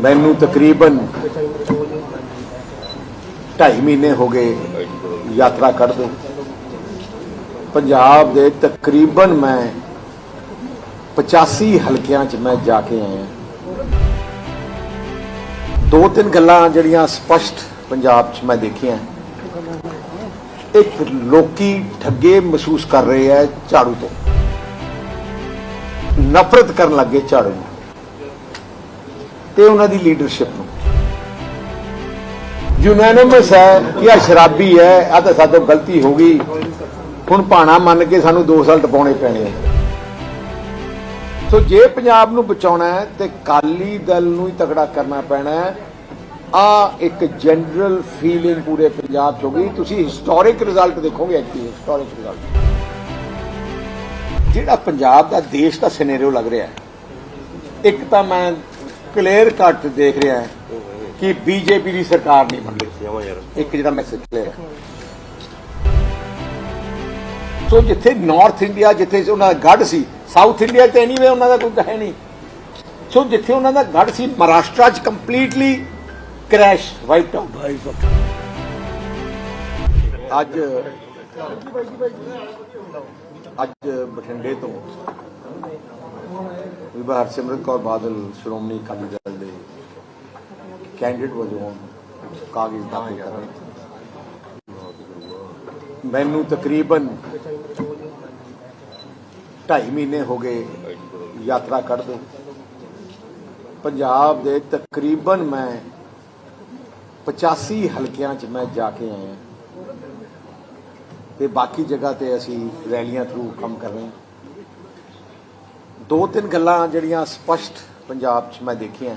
ਮੈਨੂੰ ਤਕਰੀਬਨ 2.5 ਮਹੀਨੇ ਹੋ ਗਏ ਯਾਤਰਾ ਕਰਦੇ ਪੰਜਾਬ ਦੇ ਤਕਰੀਬਨ ਮੈਂ 85 ਹਲਕਿਆਂ 'ਚ ਮੈਂ ਜਾ ਕੇ ਆਇਆ। ਦੋ ਤਿੰਨ ਗੱਲਾਂ ਜਿਹੜੀਆਂ ਸਪਸ਼ਟ ਪੰਜਾਬ 'ਚ ਮੈਂ ਦੇਖੀਆਂ। ਇੱਕ ਲੋਕੀ ਠੱਗੇ ਮਹਿਸੂਸ ਕਰ ਰਹੇ ਆ ਝਾੜੂ ਤੋਂ। ਨਫ਼ਰਤ ਕਰਨ ਲੱਗੇ ਝਾੜੂ ਨੂੰ। ਤੇ ਉਹਨਾਂ ਦੀ ਲੀਡਰਸ਼ਿਪ ਨੂੰ। ਯੂਨੈਨਿਮਸ ਹੈ ਕਿ ਆ ਸ਼ਰਾਬੀ ਹੈ ਆ ਤਾਂ ਸਾਤੋਂ ਗਲਤੀ ਹੋ ਗਈ। ਹੁਣ ਭਾਣਾ ਮੰਨ ਕੇ ਸਾਨੂੰ 2 ਸਾਲ ਟਪਾਉਣੇ ਪੈਣੇ ਆ। ਸੋ ਜੇ ਪੰਜਾਬ ਨੂੰ ਬਚਾਉਣਾ ਹੈ, ਤੇ ਕਾਲੀ ਦਲ ਨੂੰ ਹੀ ਤਕੜਾ ਕਰਨਾ ਪੈਣਾ ਹੈ। ਆ ਇੱਕ ਜਨਰਲ ਫੀਲਿੰਗ ਪੂਰੇ ਪੰਜਾਬ 'ਚ ਹੋ ਗਈ। ਤੁਸੀਂ ਹਿਸਟੋਰਿਕ ਰਿਜ਼ਲਟ ਦੇਖੋਗੇ ਐਕਚੁਅਲੀ ਹਿਸਟੋਰਿਕ ਰਿਜ਼ਲਟ ਜਿਹੜਾ ਪੰਜਾਬ ਦਾ ਦੇਸ਼ ਦਾ ਸਿਨੈਰੀਓ ਲੱਗ ਰਿਹਾ ਹੈ, ਇੱਕ ਤਾਂ ਮੈਂ ਕਲੀਅਰ ਕੱਟ ਦੇਖ ਰਿਹਾ ਕਿ ਬੀਜੇਪੀ ਦੀ ਸਰਕਾਰ ਨਹੀਂ ਬਣ ਰਹੀ। ਇੱਕ ਜਿਹੜਾ ਮੈਸੇਜ ਕਲੀਅਰ ਹੈ। ਸੋ ਜਿੱਥੇ ਨਾਰਥ ਇੰਡੀਆ ਜਿੱਥੇ ਉਹਨਾਂ ਦਾ ਗੜ ਸੀ ਸਾਊਥ ਇੰਡੀਆ ਤੇ ਐਨੀਵੇ ਉਹਨਾਂ ਦਾ ਕੋਈ ਹੈ ਨਹੀਂ। ਸੋ ਜਿੱਥੇ ਉਹਨਾਂ ਦਾ ਗੜ ਸੀ ਮਹਾਰਾਸ਼ਟਰ ਚ ਕੰਪਲੀਟਲੀ ਕ੍ਰੈਸ਼ ਵਾਈਟ ਆਊਟ ਅੱਜ ਅੱਜ ਬਠਿੰਡੇ ਤੋਂ ਵਿਭਾ ਹਰਸਿਮਰਤ ਕੌਰ ਬਾਦਲ ਸ਼੍ਰੋਮਣੀ ਅਕਾਲੀ ਦਲ ਦੇ ਕੈਂਡੀਡੇਟ ਵਜੋਂ ਕਾਗਜ਼ ਦਾਖਲ ਕਰਨ ਮੈਨੂੰ ਤਕਰੀਬਨ 2.5 ਮਹੀਨੇ ਹੋ ਗਏ ਯਾਤਰਾ ਕਰਦੇ ਪੰਜਾਬ ਦੇ ਤਕਰੀਬਨ ਮੈਂ 85 ਹਲਕਿਆਂ 'ਚ ਮੈਂ ਜਾ ਕੇ ਆਇਆ। ਤੇ ਬਾਕੀ ਜਗ੍ਹਾ ਤੇ ਅਸੀਂ ਰੈਲੀਆਂ ਥਰੂ ਕੰਮ ਕਰ ਰਹੇ ਹਾਂ। ਦੋ ਤਿੰਨ ਗੱਲਾਂ ਜਿਹੜੀਆਂ ਸਪਸ਼ਟ ਪੰਜਾਬ 'ਚ ਮੈਂ ਦੇਖੀਆਂ।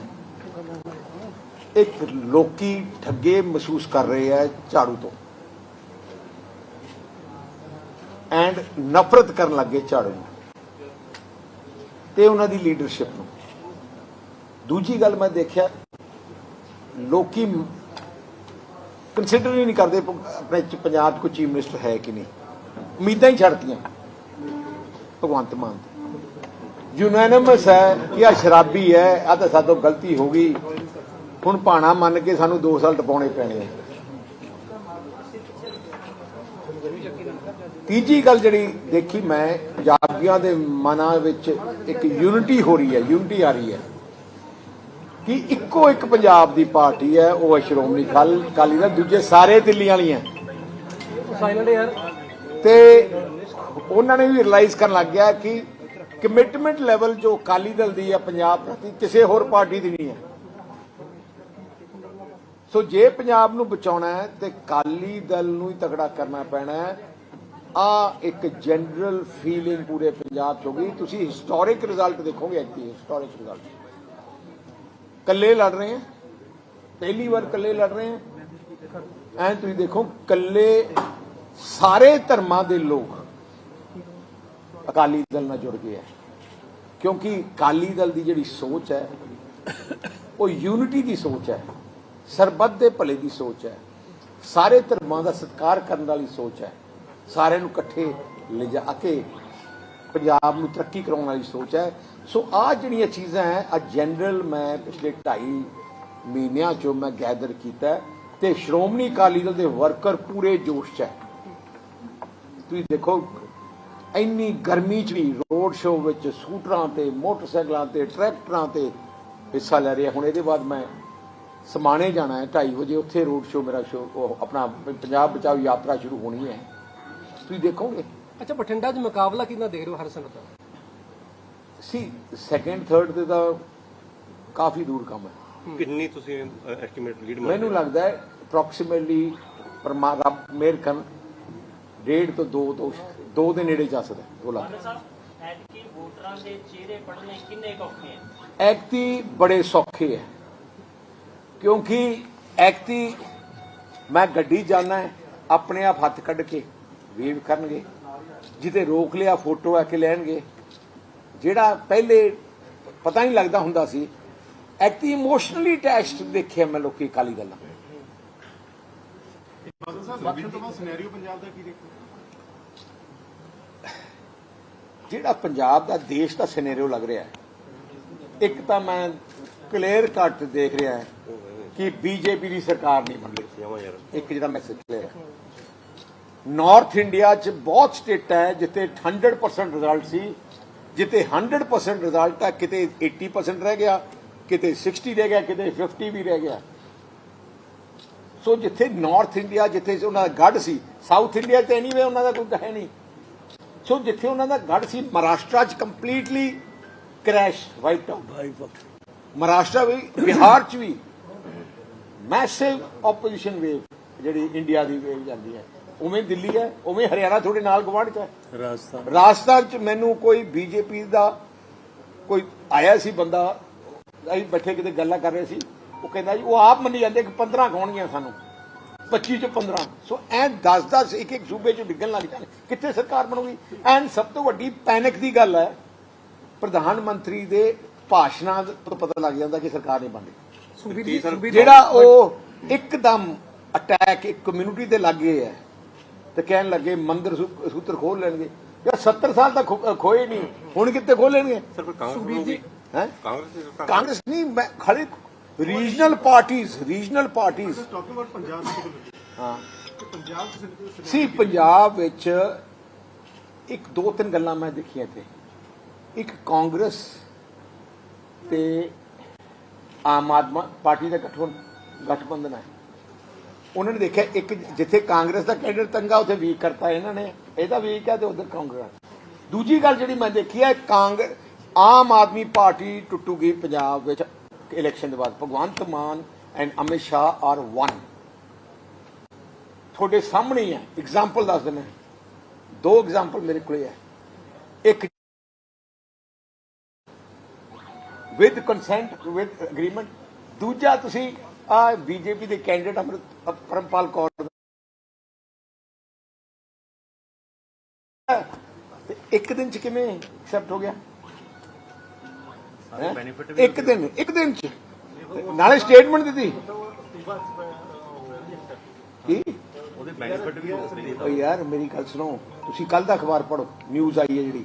ਇੱਕ ਲੋਕੀ ਠੱਗੇ ਮਹਿਸੂਸ ਕਰ ਰਹੇ ਆ ਝਾੜੂ ਤੋਂ। ਐਂਡ ਨਫ਼ਰਤ ਕਰਨ ਲੱਗੇ ਝਾੜੂ ਨੂੰ। ਤੇ ਉਹਨਾਂ ਦੀ ਲੀਡਰਸ਼ਿਪ ਨੂੰ। ਦੂਜੀ ਗੱਲ ਮੈਂ ਦੇਖਿਆ, ਲੋਕੀ ਕੰਸੀਡਰ ਹੀ ਨਹੀਂ ਕਰਦੇ ਆਪਣੇ ਪੰਜਾਬ 'ਚ ਕੋਈ ਚੀਫ ਮਿਨਿਸਟਰ ਹੈ ਕਿ ਨਹੀਂ। ਉਮੀਦਾਂ ਹੀ ਛੱਡਤੀਆਂ ਭਗਵੰਤ ਮਾਨ ਤੇ ਯੂਨੈਨਿਮਸ ਹੈ ਕਿ ਆ ਸ਼ਰਾਬੀ ਹੈ ਆ ਤਾਂ ਸਾਤੋਂ ਗਲਤੀ ਹੋ ਗਈ। ਹੁਣ ਭਾਣਾ ਮੰਨ ਕੇ ਸਾਨੂੰ 2 ਸਾਲ ਟਪਾਉਣੇ ਪੈਣੇ ਆ। ਤੀਜੀ ਗੱਲ ਜਿਹੜੀ ਦੇਖੀ ਮੈਂ ਪੰਜਾਬੀਆਂ ਦੇ ਮਨਾਂ ਵਿੱਚ ਇੱਕ ਯੂਨਿਟੀ ਹੋ ਰਹੀ ਹੈ ਯੂਨਿਟੀ ਆ ਰਹੀ ਹੈ। ਕਿ ਇੱਕੋ ਇੱਕ ਪੰਜਾਬ ਦੀ ਪਾਰਟੀ ਹੈ ਉਹ ਸ਼੍ਰੋਮਣੀ ਅਕਾਲ- ਦਲ ਦੂਜੇ ਸਾਰੇ ਦਿੱਲੀ ਵਾਲੀਆਂ ਤੇ ਉਹਨਾਂ ਨੇ ਵੀ ਰਿਅਲਾਈਜ਼ ਕਰਨ ਲੱਗ ਗਿਆ ਕਿ ਕਮਿਟਮੈਂਟ ਲੈਵਲ ਜੋ ਅਕਾਲੀ ਦਲ ਦੀ ਹੈ, ਪੰਜਾਬ ਪ੍ਰਤੀ ਕਿਸੇ ਹੋਰ ਪਾਰਟੀ ਦੀ ਨਹੀਂ ਹੈ। ਸੋ ਜੇ ਪੰਜਾਬ ਨੂੰ ਬਚਾਉਣਾ ਹੈ, ਤੇ ਅਕਾਲੀ ਦਲ ਨੂੰ ਹੀ ਤਕੜਾ ਕਰਨਾ ਪੈਣਾ ਹੈ। ਆ ਇੱਕ ਜਨਰਲ ਫੀਲਿੰਗ ਪੂਰੇ ਪੰਜਾਬ 'ਚ ਹੋ ਗਈ। ਤੁਸੀਂ ਹਿਸਟੋਰਿਕ ਰਿਜ਼ਲਟ ਦੇਖੋਗੇ ਐਕਟੀ ਹਿਸਟੋਰਿਕ ਰਿਜ਼ਲਟ। ਕੱਲੇ ਲੜ ਰਹੇ ਹੈ। ਪਹਿਲੀ ਵਾਰ ਕੱਲੇ ਲੜ ਰਹੇ ਹੈ। ਐਂ ਤੁਸੀਂ ਦੇਖੋ ਕੱਲੇ ਸਾਰੇ ਧਰਮਾਂ ਦੇ ਲੋਕ ਅਕਾਲੀ ਦਲ ਨਾਲ ਜੁੜ ਗਿਆ ਹੈ ਕਿਉਂਕਿ ਅਕਾਲੀ ਦਲ ਦੀ ਜਿਹੜੀ ਸੋਚ ਹੈ, ਉਹ ਯੂਨਿਟੀ ਦੀ ਸੋਚ ਹੈ, ਸਰਬੱਤ ਦੇ ਭਲੇ ਦੀ ਸੋਚ ਹੈ, ਸਾਰੇ ਧਰਮਾਂ ਦਾ ਸਤਿਕਾਰ ਕਰਨ ਵਾਲੀ ਸੋਚ ਹੈ, ਸਾਰਿਆਂ ਨੂੰ ਇਕੱਠੇ ਲਿਜਾ ਕੇ ਪੰਜਾਬ ਨੂੰ ਤਰੱਕੀ ਕਰਾਉਣ ਵਾਲੀ ਸੋਚ ਹੈ। ਸੋ ਆ ਜਿਹੜੀਆਂ ਚੀਜ਼ਾਂ ਹੈ ਆ ਜਨਰਲ ਮੈਂ ਪਿਛਲੇ 2.5 ਮਹੀਨਿਆਂ ਚੋਂ ਮੈਂ ਗੈਦਰ ਕੀਤਾ ਹੈ ਤੇ ਸ਼੍ਰੋਮਣੀ ਅਕਾਲੀ ਦਲ ਦੇ ਵਰਕਰ ਪੂਰੇ ਜੋਸ਼ 'ਚ ਹੈ। ਤੁਸੀਂ ਦੇਖੋ ਇੰਨੀ ਗਰਮੀ 'ਚ ਵੀ ਰੋਡ ਸ਼ੋਅ ਵਿੱਚ ਸਕੂਟਰਾਂ ਤੇ ਮੋਟਰਸਾਈਕਲਾਂ ਤੇ ਟਰੈਕਟਰਾਂ ਤੇ ਹਿੱਸਾ ਲੈ ਰਿਹਾ। ਹੁਣ ਇਹਦੇ ਬਾਅਦ ਮੈਂ ਸਮਾਣੇ ਜਾਣਾ ਹੈ 2:30 ਵਜੇ ਉੱਥੇ ਰੋਡ ਸ਼ੋਅ ਮੇਰਾ ਸ਼ੋਅ ਆਪਣਾ ਪੰਜਾਬ ਬਚਾਓ ਯਾਤਰਾ ਸ਼ੁਰੂ ਹੋਣੀ ਹੈ। ਤੁਸੀਂ ਦੇਖੋਗੇ? ਅੱਛਾ ਬਠਿੰਡਾ 'ਚ ਮੁਕਾਬਲਾ ਕਿੰਨਾ ਦੇਖ ਰਹੇ ਹੋ ਹਰਸਿਮਰਤ ਦਾ? ਸੀ ਸੈਕੰਡ ਥਰਡ ਤੇ ਤਾਂ ਕਾਫੀ ਦੂਰ ਕੰਮ ਹੈ। ਕਿੰਨੀ ਤੁਸੀਂ ਐਸਟੀਮੇਟ ਲੀਡ ਮੈਨੂੰ ਲੱਗਦਾ ਹੈ ਅਪਰੋਕਸੀਮੇਟਲੀ ਪਰਮਾ ਰੱਬ ਮੇਰ ਕਰਨ ਡੇਢ ਤੋਂ 2 ਤੋਂ 2 ਦੇ ਨੇੜੇ ਜਾ ਸਕਦਾ ਉਹ ਲੱਗਦਾ ਐਤਕੀ ਵੋਟਰਾਂ ਦੇ ਚਿਹਰੇ ਪੜਨੇ ਕਿੰਨੇ ਕੁ ਔਖੇ ਆ ਐਕਤੀ ਬੜੇ ਸੌਖੇ ਹੈ। ਕਿਉਂਕਿ ਐਕਤੀ ਮੈਂ ਗੱਡੀ ਜਾਣਾ ਹੈ ਆਪਣੇ ਆਪ ਹੱਥ ਕੱਢ ਕੇ ਵੇਵ ਕਰਨਗੇ ਜਿੱਤੇ ਰੋਕ ਲਿਆ ਫੋਟੋ ਆ ਕੇ ਲੈਣਗੇ। ਜਿਹੜਾ ਪਹਿਲੇ ਪਤਾ ਨਹੀਂ ਲੱਗਦਾ ਹੁੰਦਾ ਸੀ ਐਕਤੀ ਇਮੋਸ਼ਨਲੀ ਅਟੈਚਡ ਦੇਖਿਆ ਮੈਂ ਲੋਕੀ ਦਲ ਨਾਲ। ਬਾਦਲ ਸਾਹਿਬ ਇਲੈਕਸ਼ਨ ਤੋਂ ਬਾਅਦ ਸਿਨੈਰੀਓ ਪੰਜਾਬ ਦਾ ਕੀ ਦੇਖੋ? ਜਿਹੜਾ ਪੰਜਾਬ ਦਾ ਦੇਸ਼ ਦਾ ਸਿਨੈਰੀਓ ਲੱਗ ਰਿਹਾ ਹੈ ਇੱਕ ਤਾਂ ਮੈਂ ਕਲੀਅਰ ਕੱਟ ਦੇਖ ਰਿਹਾ ਹੈ ਕਿ ਬੀਜੇਪੀ ਦੀ ਸਰਕਾਰ ਨਹੀਂ ਬਣ ਰਹੀ। ਇੱਕ ਜਿਹੜਾ ਮੈਸੇਜ ਕਲੀਅਰ ਹੈ। ਨਾਰਥ ਇੰਡੀਆ 'ਚ ਬਹੁਤ ਸਟੇਟ ਹੈ ਜਿੱਥੇ 100% ਰਿਜ਼ਲਟ ਸੀ ਜਿੱਥੇ 100% ਰਿਜ਼ਲਟ ਹੈ ਕਿਤੇ 80% ਰਹਿ ਗਿਆ ਕਿਤੇ 60 ਰਹਿ ਗਿਆ ਕਿਤੇ 50 ਵੀ ਰਹਿ ਗਿਆ। ਸੋ ਜਿੱਥੇ ਨਾਰਥ ਇੰਡੀਆ ਜਿੱਥੇ ਉਹਨਾਂ ਦਾ ਗੜ ਸੀ ਸਾਊਥ ਇੰਡੀਆ ਤੇ ਐਨੀਵੇ ਉਹਨਾਂ ਦਾ ਕੋਈ ਹੈ ਨਹੀਂ। ਸੋ ਜਿੱਥੇ ਉਹਨਾਂ ਦਾ ਗੜ ਸੀ ਮਹਾਰਾਸ਼ਟਰ 'ਚ completely crash white out Maharashtra ਵੀ ਬਿਹਾਰ 'ਚ ਵੀ ਮੈਸਿਵ ਆਪੋਜੀਸ਼ਨ ਵੇਵ ਜਿਹੜੀ ਇੰਡੀਆ ਦੀ ਵੇਵ ਜਾਂਦੀ ਹੈ। ਉਵੇਂ ਦਿੱਲੀ ਹੈ ਉਵੇਂ ਹਰਿਆਣਾ ਤੁਹਾਡੇ ਨਾਲ ਗਵਾਂਢ 'ਚ ਹੈ। ਰਾਜਸਥਾਨ। ਰਾਜਸਥਾਨ 'ਚ ਮੈਨੂੰ ਕੋਈ ਬੀਜੇਪੀ ਦਾ ਕੋਈ ਆਇਆ ਸੀ ਬੰਦਾ ਅਸੀਂ ਬੈਠੇ ਕਿਤੇ ਗੱਲਾਂ ਕਰ ਰਹੇ ਸੀ। ਉਹ ਕਹਿੰਦਾ ਜੀ ਉਹ ਆਪ ਮੰਨੀ ਜਾਂਦੇ ਕਿ 15 ਹੋਣਗੀਆਂ ਸਾਨੂੰ। 25 ਚ 15 ਸੋ ਐ 10 10 ਇੱਕ ਇੱਕ ਸੂਬੇ ਚ ਡਿੱਗਣ ਲੱਗ ਜਾਣੇ। ਕਿੱਥੇ ਸਰਕਾਰ ਬਣੂਗੀ? ਐਂਡ ਸਭ ਤੋਂ ਵੱਡੀ ਪੈਨਿਕ ਦੀ ਗੱਲ ਹੈ ਪ੍ਰਧਾਨ ਮੰਤਰੀ ਦੇ ਭਾਸ਼ਣਾਂ ਤੋਂ ਪਤਾ ਲੱਗ ਜਾਂਦਾ ਕਿ ਸਰਕਾਰ ਨਹੀਂ ਬਣਦੀ। ਜਿਹੜਾ ਉਹ ਇੱਕਦਮ ਅਟੈਕ ਇੱਕ ਕਮਿਊਨਿਟੀ ਦੇ ਲੱਗੇ ਹੈ ਤੇ ਕਹਿਣ ਲੱਗੇ ਮੰਦਰ ਸੂਤਰ ਖੋਲ ਲੈਣਗੇ। ਯਾਰ 70 ਸਾਲ ਤੱਕ ਖੋਏ ਨਹੀਂ ਹੁਣ ਕਿੱਥੇ ਖੋਲਣਗੇ ਸਰ ਪਰ ਕਾਂਗਰਸ ਸੁਖਬੀਰ ਜੀ ਹੈ? ਕਾਂਗਰਸ ਕਾਂਗਰਸ ਨਹੀਂ ਮੈਂ ਰੀਜਨਲ ਪਾਰਟੀਆਂ ਰੀਜਨਲ specifically, ਹਾਂ ਪੰਜਾਬ ਸੀ ਪੰਜਾਬ ਵਿੱਚ ਇੱਕ ਦੋ ਤਿੰਨ ਗੱਲਾਂ ਮੈਂ ਦੇਖੀਆਂ ਇੱਥੇ। ਇੱਕ ਕਾਂਗਰਸ ਤੇ ਆਮ ਆਦਮੀ ਪਾਰਟੀ ਦਾ ਗਠਬੰ ਗਠਬੰਧਨ ਹੈ। ਉਹਨਾਂ ਨੇ ਦੇਖਿਆ ਇੱਕ ਜਿੱਥੇ ਕਾਂਗਰਸ ਦਾ ਕੈਂਡੀਡੇਟ ਤੰਗਾ ਉੱਥੇ ਵੀਕ ਕਰਤਾ ਇਹਨਾਂ ਨੇ। ਇਹਦਾ ਵੀਕ ਹੈ ਤੇ ਉਧਰ ਕਾਂਗਰਸ ਦੂਜੀ ਗੱਲ ਜਿਹੜੀ ਮੈਂ ਦੇਖੀ ਹੈ ਕਾਂਗ ਆਮ ਆਦਮੀ ਪਾਰਟੀ ਟੁੱਟੂਗੀ ਪੰਜਾਬ ਵਿੱਚ। ਇਲੈਕਸ਼ਨ ਦੇ ਬਾਅਦ, Bhagwant Mann and Amit Shah are one ਤੁਹਾਡੇ ਸਾਹਮਣੇ ਹੈ ਐਗਜ਼ਾਮਪਲ ਦੱਸ ਦਿੰਦਾ। ਦੋ ਐਗਜ਼ਾਮਪਲ ਮੇਰੇ ਕੋਲੇ ਹੈ ਇੱਕ ਵਿਦ ਕੰਸੈਂਟ ਵਿਦ ਅਗਰੀਮੈਂਟ ਦੂਜਾ ਤੁਸੀਂ ਆ ਬੀਜੇਪੀ ਦੇ ਕੈਂਡੀਡੇਟ ਅਮਰ ਪਰਮਪਾਲ ਕੌਰ ਇੱਕ ਦਿਨ ਚ ਕਿਵੇਂ ਐਕਸੈਪਟ ਹੋ ਗਿਆ? ਇੱਕ ਦਿਨ ਇੱਕ ਦਿਨ ਚ। ਨਾਲੇ ਸਟੇਟਮੈਂਟ ਦਿੱਤੀ। ਕੀ? ਉਹਦੇ ਬੈਨੀਫਿਟ ਵੀ ਓ ਯਾਰ ਮੇਰੀ ਗੱਲ ਸੁਣੋ। ਤੁਸੀਂ ਕੱਲ ਦਾ ਅਖਬਾਰ ਪੜੋ ਨਿਊਜ਼ ਆਈ ਹੈ ਜਿਹੜੀ।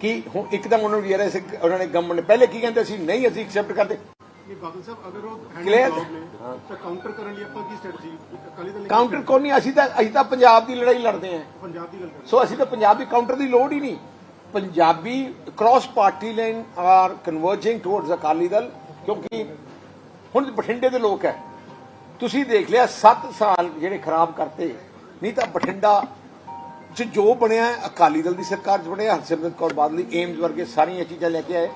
ਕਿ ਹੁਣ ਇੱਕਦਮ ਉਹਨਾਂ ਨੂੰ ਯਾਰ ਉਹਨਾਂ ਨੇ ਗਵਰਨਮੈਂਟ ਨੇ ਪਹਿਲੇ ਕੀ ਕਹਿੰਦੇ ਸੀ? ਨਹੀਂ ਅਸੀਂ ਐਕਸੈਪਟ ਕਰਦੇ। ਉਹ ਕਾਊਂਟਰ ਕਰਨ ਲਈ ਆਪਾਂ ਕੀ ਸਟ੍ਰੈਟਜੀ ਅਕਾਲੀ ਦਲ ਨੇ ਕਾਊਂਟਰ ਕੋਈ ਨਹੀਂ ਅਸੀਂ ਤਾਂ ਅਸੀਂ ਤਾਂ ਪੰਜਾਬ ਦੀ ਲੜਾਈ ਲੜਦੇ ਆਂ ਪੰਜਾਬ ਦੀ ਗੱਲ ਕਰ ਸੋ ਅਸੀਂ ਤਾਂ ਪੰਜਾਬ ਦੀ ਕਾਊਂਟਰ ਦੀ ਲੋੜ ਹੀ ਨਹੀਂ। Punjabi cross party line are converging towards Akali Dal ਕਿਉਂਕਿ ਹੁਣ ਬਠਿੰਡੇ ਦੇ ਲੋਕ ਹੈ। ਤੁਸੀਂ ਦੇਖ ਲਿਆ 7 ਸਾਲ ਜਿਹੜੇ ਖਰਾਬ ਕਰਤੇ। ਨਹੀਂ ਤਾਂ ਬਠਿੰਡਾ ਚ ਜੋ ਬਣਿਆ ਅਕਾਲੀ ਦਲ ਦੀ ਸਰਕਾਰ ਚ ਬਣਿਆ, ਹਰਸਿਮਰਤ ਕੌਰ ਬਾਦਲ ਏਮਜ਼ ਵਰਗੇ ਸਾਰੀਆਂ ਚੀਜ਼ਾਂ ਲੈ ਕੇ ਆਏ।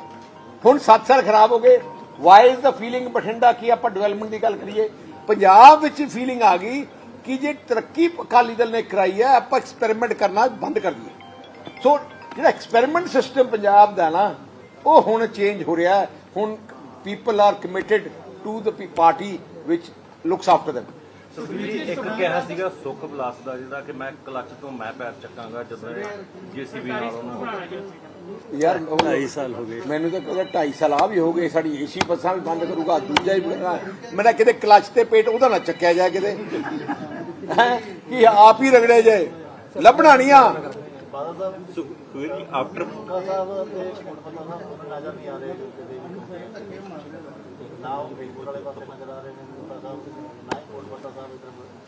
ਹੁਣ 7 ਸਾਲ ਖਰਾਬ ਹੋ ਗਏ। Why is the feeling Bathinda ਕੀ ਆਪਾਂ ਡਿਵੈਲਪਮੈਂਟ ਦੀ ਗੱਲ ਕਰੀਏ। ਪੰਜਾਬ ਵਿੱਚ ਫੀਲਿੰਗ ਆ ਗਈ ਕਿ ਜੇ ਤਰੱਕੀ ਅਕਾਲੀ ਦਲ ਨੇ ਕਰਾਈ ਹੈ, ਆਪਾਂ ਐਕਸਪੈਰੀਮੈਂਟ ਕਰਨਾ ਬੰਦ ਕਰ ਦਈਏ। ਸੋ ਜਿਹੜਾ ਐਕਸਪੈਰੀਮੈਂਟ ਸਿਸਟਮ ਪੰਜਾਬ ਦਾ ਨਾ ਉਹ ਹੁਣ ਚੇਂਜ ਹੋ ਰਿਹਾ ਹੁਣ people are committed to the party which looks after them Sukhbir ji ਇੱਕ ਕਿਹਾ ਸੀਗਾ ਸੁਖ ਬਲਾਸ ਦਾ ਜਿਹਦਾ ਕਿ ਮੈਂ ਕਲੱਚ ਤੋਂ ਮੈਂ ਪੈਰ ਚੱਕਾਂਗਾ ਜਦੋਂ ਜੀਸੀਬੀ ਨਾਲ ਉਹਨੂੰ ਯਾਰ 2.5 ਸਾਲ ਹੋ ਗਏ। ਮੈਨੂੰ ਤਾਂ ਕਹਿੰਦਾ 2.5 ਸਾਲ ਆ ਵੀ ਹੋ ਗਏ ਸਾਡੀ ਏਸੀ ਬੱਸਾਂ ਵੀ ਬੰਦ ਕਰੂਗਾ ਦੂਜਾ ਹੀ ਮੇਰਾ ਕਿਤੇ ਕਲਚ ਤੇ ਪੇਟ ਉਹਦਾ ਨਾ ਚੱਕਿਆ ਜਾਏ ਕਿਤੇ? ਕਿ ਆਪ ਹੀ ਰਗੜੇ ਜਾਏ। ਲੱਭਣਾ ਨਹੀਂ ਆ। ਸੁਖਬੀਰ ਜੀ ਆਫਟਰ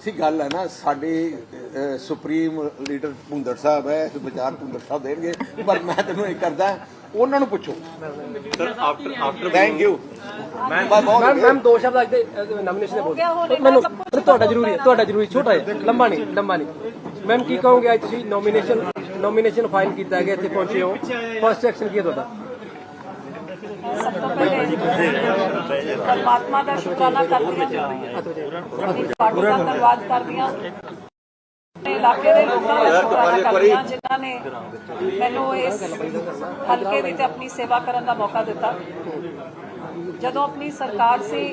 ਸੀ ਗੱਲ ਹੈ ਨਾ ਸਾਡੇ ਸੁਪਰੀਮ ਲੀਡਰ ਭੁੰਦਰ ਸਾਹਿਬ ਹੈ ਵਿਚਾਰ ਭੁੰਦਰ ਸਾਹਿਬ ਦੇਣਗੇ ਪਰ ਮੈਂ ਤੈਨੂੰ ਇਹ ਕਰਦਾ ਉਹਨਾਂ ਨੂੰ ਪੁੱਛੋ। Sir after after thank you ਮੈਂ ਮੈਮ ਮੈਮ ਦੋ ਸ਼ਬਦ ਅੱਜ ਦੇ ਨੋਮੀਨੇਸ਼ਨ ਦੇ ਬੋਲ ਮੈਨੂੰ ਤੁਹਾਡਾ ਜ਼ਰੂਰੀ ਹੈ ਤੁਹਾਡਾ ਜ਼ਰੂਰੀ ਛੋਟਾ ਹੈ ਲੰਬਾ ਨਹੀਂ ਲੰਬਾ ਨਹੀਂ। ਮੈਮ ਕੀ ਕਹੋਗੇ ਅੱਜ ਤੁਸੀਂ ਨੋਮੀਨੇਸ਼ਨ ਨੋਮੀਨੇਸ਼ਨ ਫਾਈਲ ਕੀਤਾ ਗਿਆ, ਇੱਥੇ ਪਹੁੰਚੇ ਹੋ। ਫਸਟ ਐਕਸ਼ਨ ਕੀ ਹੈ ਤੁਹਾਡਾ? ਸਭ ਤੋਂ ਪਹਿਲੇ ਪਰਮਾਤਮਾ ਦਾ ਸ਼ੁਕਰਾਨਾ ਕਰਦੀ ਹਾਂ। ਆਪਣੀ ਧੰਨਵਾਦ ਕਰਦੀ ਹਾਂ। ਇਲਾਕੇ ਦੇ ਲੋਕਾਂ ਦਾ ਸ਼ੁਕਰਾਨਾ ਕਰਦੀ ਹਾਂ, ਜਿਨ੍ਹਾਂ ਨੇ ਮੈਨੂੰ ਇਸ ਹਲਕੇ ਦੀ ਆਪਣੀ ਸੇਵਾ ਕਰਨ ਦਾ ਮੌਕਾ ਦਿੱਤਾ। ਜਦੋਂ ਆਪਣੀ ਸਰਕਾਰ ਸੀ,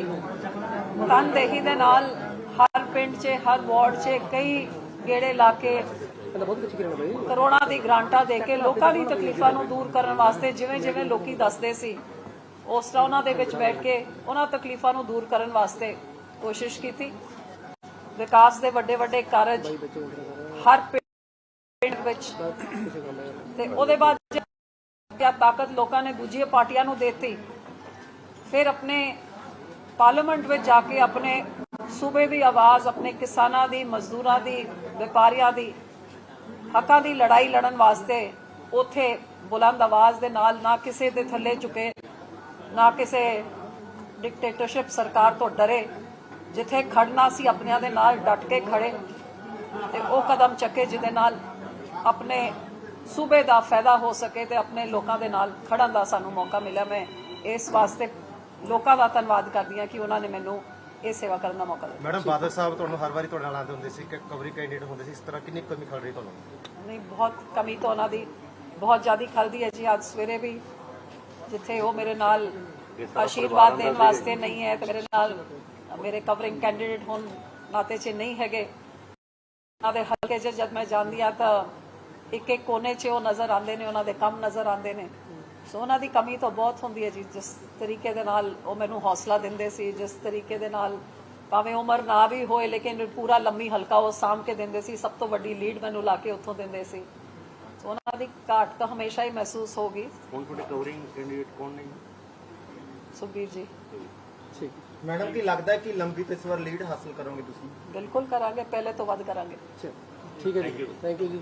ਤਨਦੇਹੀ ਦੇ ਨਾਲ ਹਰ ਪਿੰਡ 'ਚ, ਹਰ ਵਾਰਡ 'ਚ ਕਈ ਗੇੜੇ ਲਾ ਕੇ ਬਹੁਤ ਕੁਝ ਕਰਨਾ ਦੀ ਗ੍ਰਾਂਟਾਂ ਦੇ ਕੇ ਲੋਕਾਂ ਦੀ ਤਕਲੀਫਾਂ ਨੂੰ ਦੂਰ ਕਰਨ ਵਾਸਤੇ ਜਿਵੇਂ ਜਿਵੇਂ ਲੋਕੀ ਦੱਸਦੇ ਸੀ ਉਸ ਤਰ੍ਹਾਂ ਉਹਨਾਂ ਦੇ ਵਿੱਚ ਬੈਠ ਕੇ ਉਹਨਾਂ ਤਕਲੀਫਾਂ ਨੂੰ ਦੂਰ ਕਰਨ ਵਾਸਤੇ ਕੋਸ਼ਿਸ਼ ਕੀਤੀ। ਵਿਕਾਸ ਦੇ ਵੱਡੇ ਵੱਡੇ ਕਾਰਜ ਹਰ ਪਿੰਡ ਵਿੱਚ। ਤੇ ਉਹਦੇ ਬਾਅਦ ਕਿਆ ਤਾਕਤ ਲੋਕਾਂ ਨੇ ਦੂਜੀਆਂ ਪਾਰਟੀਆਂ ਨੂੰ ਦੇਤੀ ਫਿਰ ਆਪਣੇ ਪਾਰਲੀਮੈਂਟ ਵਿੱਚ ਜਾ ਕੇ ਆਪਣੇ ਸੂਬੇ ਦੀ ਆਵਾਜ਼ ਆਪਣੇ ਕਿਸਾਨਾਂ ਦੀ ਮਜ਼ਦੂਰਾਂ ਦੀ ਵਪਾਰੀਆਂ ਦੀ ਹੱਕਾਂ ਦੀ ਲੜਾਈ ਲੜਨ ਵਾਸਤੇ ਉਥੇ ਬੁਲੰਦ ਆਵਾਜ਼ ਦੇ ਨਾਲ ਨਾ ਕਿਸੇ ਦੇ ਥੱਲੇ ਝੁਕੇ, ਨਾ ਕਿਸੇ ਡਿਕਟੇਟਰਸ਼ਿਪ ਸਰਕਾਰ ਤੋਂ ਡਰੇ, ਜਿੱਥੇ ਖੜਨਾ ਸੀ ਆਪਣਿਆਂ ਦੇ ਨਾਲ ਡਟ ਕੇ ਖੜੇ ਤੇ ਉਹ ਕਦਮ ਚੱਕੇ ਜਿਹਦੇ ਨਾਲ ਆਪਣੇ ਸੂਬੇ ਦਾ ਫਾਇਦਾ ਹੋ ਸਕੇ ਤੇ ਆਪਣੇ ਲੋਕਾਂ ਦੇ ਨਾਲ ਖੜਨ ਦਾ ਸਾਨੂੰ ਮੌਕਾ ਮਿਲਿਆ। ਮੈਂ ਇਸ ਵਾਸਤੇ ਲੋਕਾਂ ਦਾ ਧੰਨਵਾਦ ਕਰਦੀ ਹਾਂ ਕਿ ਉਹਨਾਂ ਨੇ ਮੈਨੂੰ ਇਹ ਸੇਵਾ ਕਰਨ ਦਾ ਮੌਕਾ ਦਿੱਤਾ। ਮੈਡਮ ਬਾਦਲ ਸਾਹਿਬ ਤੁਹਾਨੂੰ ਹਰ ਵਾਰੀ ਤੁਹਾਡੇ ਨਾਲ ਆਉਂਦੇ ਹੁੰਦੇ ਸੀ ਕਿ ਕਵਰੀ ਕੈਂਡੀਡੇਟ ਹੁੰਦੇ ਸੀ ਇਸ ਤਰ੍ਹਾਂ ਕਿੰਨੀ ਕਮੀ ਖੜ ਰਹੀ ਤੁਹਾਨੂੰ? ਨਹੀਂ ਬਹੁਤ ਕਮੀ ਤਾਂ ਉਹਨਾਂ ਦੀ ਬਹੁਤ ਜ਼ਿਆਦਾ ਖਲਦੀ ਹੈ ਜੀ। ਅੱਜ ਸਵੇਰੇ ਵੀ ਜਿੱਥੇ ਉਹ ਮੇਰੇ ਨਾਲ ਆਸ਼ੀਰਵਾਦ ਦੇਣ ਵਾਸਤੇ ਨਹੀਂ ਹੈ ਤੇ ਮੇਰੇ ਨਾਲ ਮੇਰੇ ਕਵਰਿੰਗ ਕੈਂਡੀਡੇਟ ਹੋਣ ਨਾਤੇ 'ਚ ਨਹੀਂ ਹੈਗੇ। ਉਹਨਾਂ ਦੇ ਹਲਕੇ 'ਚ ਜਦ ਮੈਂ ਜਾਂਦੀ ਆ ਤਾਂ ਇੱਕ ਇੱਕ ਕੋਨੇ 'ਚ ਉਹ ਨਜ਼ਰ ਆਉਂਦੇ ਨੇ ਉਹਨਾਂ ਦੇ ਕੰਮ ਨਜ਼ਰ ਆਉਂਦੇ ਨੇ। ਸੋ ਉਹਨਾਂ ਦੀ ਕਮੀ ਤਾਂ ਬਹੁਤ ਹੁੰਦੀ ਹੈ ਜੀ ਜਿਸ ਤਰੀਕੇ ਦੇ ਨਾਲ ਉਹ ਮੈਨੂੰ ਹੌਸਲਾ ਦਿੰਦੇ ਸੀ ਜਿਸ ਤਰੀਕੇ ਦੇ ਨਾਲ ਭਾਵੇਂ ਉਮਰ ਨਾ ਵੀ ਹੋਏ ਲੇਕਿਨ ਪੂਰਾ ਲੰਮੀ ਹਲਕਾ ਉਹ ਸਾਂਭ ਕੇ ਦਿੰਦੇ ਸੀ ਸਭ ਤੋਂ ਵੱਡੀ ਲੀਡ ਮੈਨੂੰ ਲਾ ਕੇ ਉੱਥੋਂ ਦਿੰਦੇ ਸੀ। ਸੋ ਉਹਨਾਂ ਦੀ ਘਾਟ ਤਾਂ ਹਮੇਸ਼ਾ ਹੀ ਮਹਿਸੂਸ ਹੋਗੀ ਹੁਣ ਤੁਹਾਡੇ ਕਵਰਿੰਗ ਕੈਂਡੀਡੇਟ ਕੌਣ ਨੇ ਸੁਖਬੀਰ ਜੀ। ਠੀਕ। ਮੈਡਮ ਕੀ ਲੱਗਦਾ ਹੈ ਕਿ ਲੰਬੀ ਇਸ ਵਾਰ ਲੀਡ ਹਾਸਲ ਕਰੋਗੇ ਤੁਸੀਂ? ਬਿਲਕੁਲ ਕਰਾਂਗੇ ਪਹਿਲੇ ਤੋਂ ਵੱਧ ਕਰਾਂਗੇ। ਠੀਕ ਹੈ ਜੀ। ਥੈਂਕ ਯੂ ਜੀ।